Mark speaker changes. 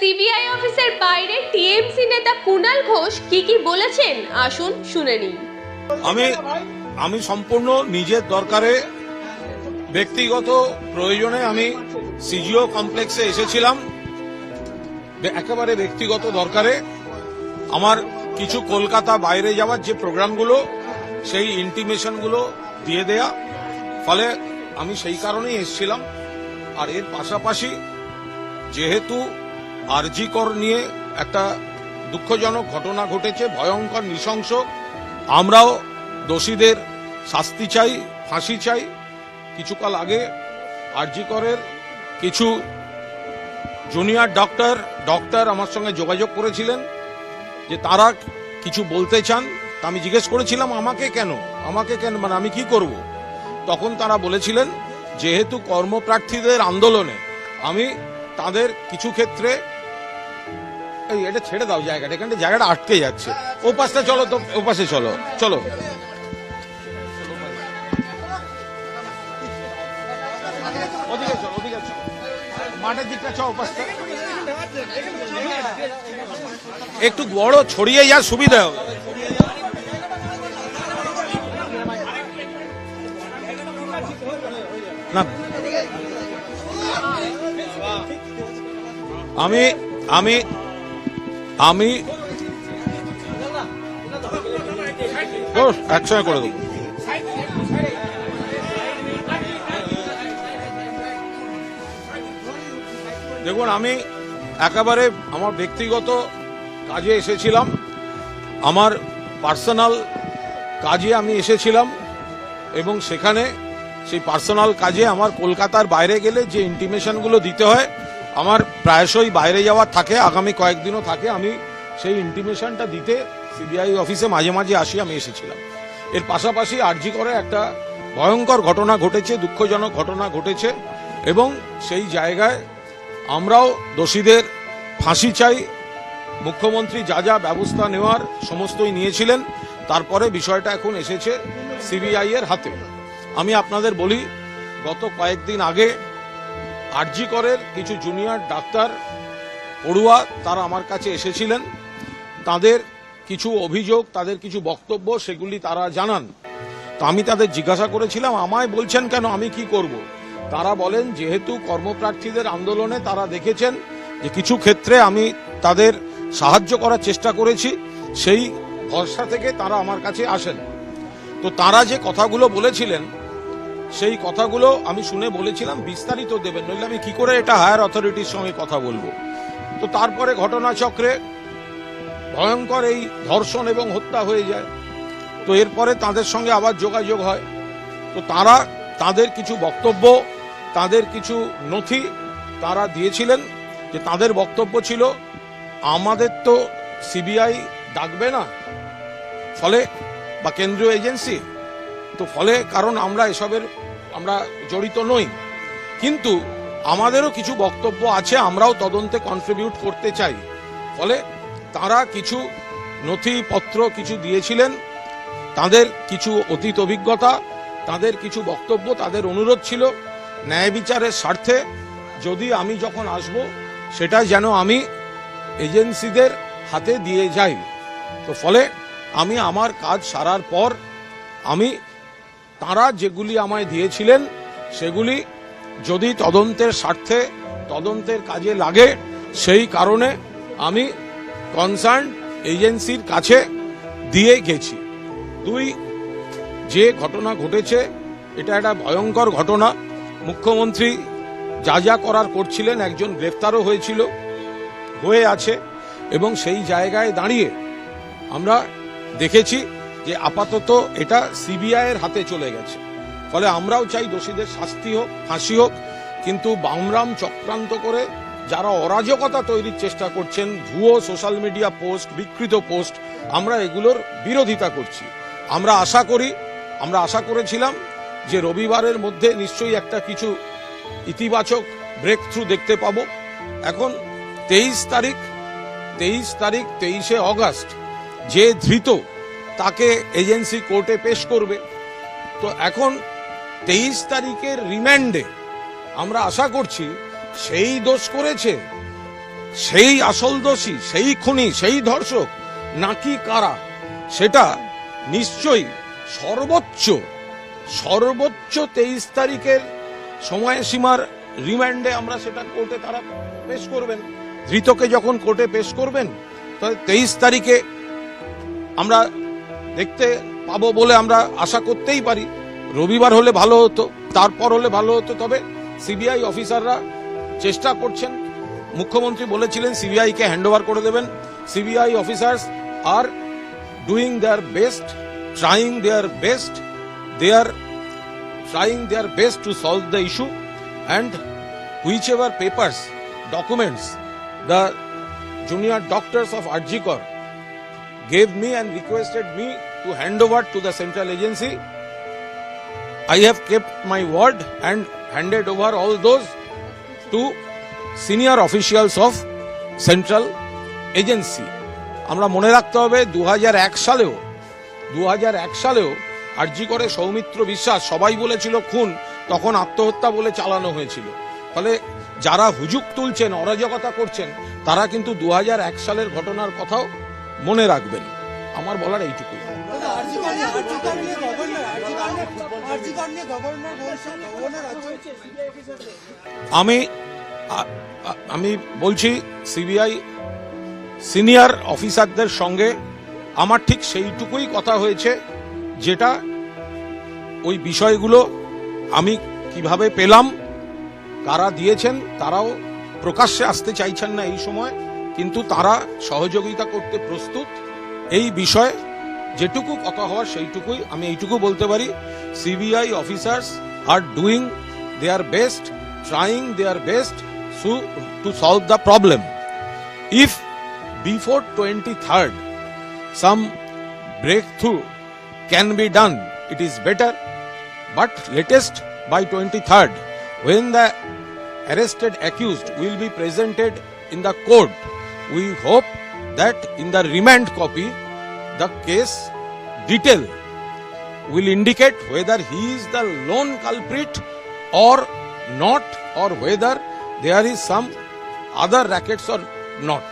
Speaker 1: CBI অফিসের বাইরে TMC নেতা কুণাল ঘোষ কি কি বলেছেন? আসুন শুনে নিন
Speaker 2: আমি আমি সম্পূর্ণ নিজের দরকারে, ব্যক্তিগত প্রয়োজনে আমি সিজিও কমপ্লেক্সে এসেছিলাম। একেবারে ব্যক্তিগত দরকারে আমার কিছু কলকাতা বাইরে যাওয়ার যে প্রোগ্রামগুলো, সেই ইন্টিমেশনগুলো দিয়ে দেয়া। ফলে আমি সেই কারণেই এসেছিলাম। আর এর পাশাপাশি যেহেতু আরজিকর নিয়ে একটা দুঃখজনক ঘটনা ঘটেছে, ভয়ঙ্কর, নৃশংস। আমরাও দোষীদের শাস্তি চাই, ফাঁসি চাই। কিছুকাল আগে আরজিকরের কিছু জুনিয়র ডক্টর ডক্টর আমার সঙ্গে যোগাযোগ করেছিলেন যে তারা কিছু বলতে চান। তা আমি জিজ্ঞেস করেছিলাম, আমাকে কেন? আমাকে কেন? মানে আমি কি করব? তখন তারা বলেছিলেন, যেহেতু কর্মপ্রার্থীদের আন্দোলনে আমি তাদের কিছু ক্ষেত্রে, এই এটা ছেড়ে দাও জায়গাটা এখানে জায়গাটা আটকে যাচ্ছে। ও পাশটা চলো তো ও পাশে চলো। চলো মাঠের দিকটা একটু বড় ছড়িয়ে যাওয়ার সুবিধা হবে। না আমি আমি আমি একসঙ্গে করে দেবো। দেখুন, আমি একেবারে আমার ব্যক্তিগত কাজে এসেছিলাম। আমার পার্সোনাল কাজে আমি এসেছিলাম এবং সেখানে সেই পার্সোনাল কাজে আমার কলকাতার বাইরে গেলে যে ইন্টিমেশনগুলো দিতে হয়, আমার প্রায়শই বাইরে যাওয়ার থাকে, আগামী কয়েকদিনও থাকে। আমি সেই ইন্টিমেশনটা দিতে সিবিআই অফিসে মাঝে মাঝে আসি, আমি এসেছিলাম। এর পাশাপাশি আরজি করে একটা ভয়ঙ্কর ঘটনা ঘটেছে, দুঃখজনক ঘটনা ঘটেছে এবং সেই জায়গায় আমরাও দোষীদের ফাঁসি চাই। মুখ্যমন্ত্রী যা যা ব্যবস্থা নেওয়ার সমস্তই নিয়েছিলেন, তারপরে বিষয়টা এখন এসেছে সিবিআই এর হাতে। আমি আপনাদের বলি, গত কয়েকদিন আগে আরজি করের কিছু জুনিয়র ডাক্তার পড়ুয়া তারা আমার কাছে এসেছিলেন। তাদের কিছু অভিযোগ, তাদের কিছু বক্তব্য সেগুলি তারা জানান। তো আমি তাদের জিজ্ঞাসা করেছিলাম, আমায় বলছেন কেন, আমি কি করব? তারা বলেন, যেহেতু কর্মপ্রার্থীদের আন্দোলনে তারা দেখেছেন যে কিছু ক্ষেত্রে আমি তাদের সাহায্য করার চেষ্টা করেছি, সেই ভরসা থেকে তারা আমার কাছে আসেন। তো তারা যে কথাগুলো বলেছিলেন সেই কথাগুলো আমি শুনে বলেছিলাম, বিস্তারিত দেবেন, নইলে আমি কি করে এটা হায়ার অথরিটির সঙ্গে কথা বলব? তো তারপরে ঘটনাচক্রে ভয়ঙ্কর এই ধর্ষণ এবং হত্যা হয়ে যায়। তো এরপরে তাদের সঙ্গে আবার যোগাযোগ হয়। তো তারা তাদের কিছু বক্তব্য, তাদের কিছু নথি তারা দিয়েছিলেন যে তাদের বক্তব্য ছিল, আমাদের তো সিবিআই ডাকবে না, ফলে বা কেন্দ্রীয় এজেন্সি তো ফলে কারণ আমরা এসবের, আমরা জড়িত নই। কিন্তু আমাদেরও কিছু বক্তব্য আছে, আমরাও তদন্তে কন্ট্রিবিউট করতে চাই। ফলে তারা কিছু নথিপত্র কিছু দিয়েছিলেন, তাদের কিছু অতীত অভিজ্ঞতা, তাদের কিছু বক্তব্য, তাদের অনুরোধ ছিল ন্যায় বিচারের স্বার্থে যদি আমি যখন আসব, সেটা যেন আমি এজেন্সিদের হাতে দিয়ে যাই। তো ফলে আমি আমার কাজ সারার পর আমি তারা যেগুলি আমায় দিয়েছিলেন, সেগুলি যদি তদন্তের স্বার্থে, তদন্তের কাজে লাগে, সেই কারণে আমি কনসার্ন এজেন্সির কাছে দিয়ে গেছি। দুই, যে ঘটনা ঘটেছে, এটা একটা ভয়ঙ্কর ঘটনা। মুখ্যমন্ত্রী যা যা করার করছিলেন, একজন গ্রেফতারও হয়েছিল, হয়ে আছে, এবং সেই জায়গায় দাঁড়িয়ে আমরা দেখেছি যে আপাতত এটা সিবিআই এর হাতে চলে গেছে। ফলে আমরাও চাই দোষীদের শাস্তি হোক, ফাঁসি হোক, কিন্তু বামরাম চক্রান্ত করে যারা অরাজকতা তৈরির চেষ্টা করছেন, ভুয়ো সোশ্যাল মিডিয়া পোস্ট, বিকৃত পোস্ট, আমরা এগুলোর বিরোধিতা করছি। আমরা আশা করি, আমরা আশা করেছিলাম যে রবিবারের মধ্যে নিশ্চয়ই একটা কিছু ইতিবাচক ব্রেক থ্রু দেখতে পাবো। এখন তেইশ তারিখ তেইশ তারিখ, তেইশে অগাস্ট, যে ধৃত তাকে এজেন্সি কোর্টে পেশ করবে। তো এখন তেইশ তারিখের রিমান্ডে আমরা আশা করছি সেই দোষ করেছে, সেই আসল দোষী, সেই খুনি, সেই ধর্ষক নাকি কারা, সেটা নিশ্চয়ই সর্বোচ্চ সর্বোচ্চ তেইশ তারিখের সময়সীমার রিমান্ডে আমরা সেটা কোর্টে তারা পেশ করবেন। ধৃতকে যখন কোর্টে পেশ করবেন, তাহলে তেইশ তারিখে আমরা দেখতে পাবো বলে আমরা আশা করতেই পারি। রবিবার হলে ভালো হতো, তারপর হলে ভালো হতো। তবে সিবিআই অফিসাররা চেষ্টা করছেন। মুখ্যমন্ত্রী বলেছিলেন সিবিআই কে হ্যান্ড ওভার করে দেবেন। CBI officers are doing their best trying their best they are trying their best to solve the issue and whichever papers, documents the junior doctors of arjikor gave me and requested me to hand over to the central agency i have kept my word and handed over all those to senior officials of central agency আমরা মনে রাখতে হবে দু হাজার এক সালেও দু হাজার এক সালেও আরজি করে সৌমিত্র বিশ্বাস সবাই বলেছিল খুন তখন আত্মহত্যা বলে চালানো হয়েছিল ফলে যারা হুজুক তুলছেন অরাজকতা করছেন তারা কিন্তু দু হাজার এক সালের ঘটনার কথাও মনে রাখবেন, আমার বলার এইটুকু আমি আমি বলছি, সিবিআই সিনিয়র অফিসারদের সঙ্গে আমার ঠিক সেইটুকুই কথা হয়েছে, যেটা ওই বিষয়গুলো আমি কীভাবে পেলাম, কারা দিয়েছেন, তারাও প্রকাশ্যে আসতে চাইছেন না এই সময়। কিন্তু তারা সহযোগিতা করতে প্রস্তুত। এই বিষয়ে যেটুকু কথা হওয়ার সেইটুকুই আমি এইটুকু বলতে পারি। CBI officers are doing their best, trying their best so, to solve the problem. If before twenty third some breakthrough can be done, it is better. But latest by twenty third, when the arrested accused will be presented in the court. We hope that in the remand copy, the case detail will indicate whether he is the lone culprit or not or whether there is some other rackets or not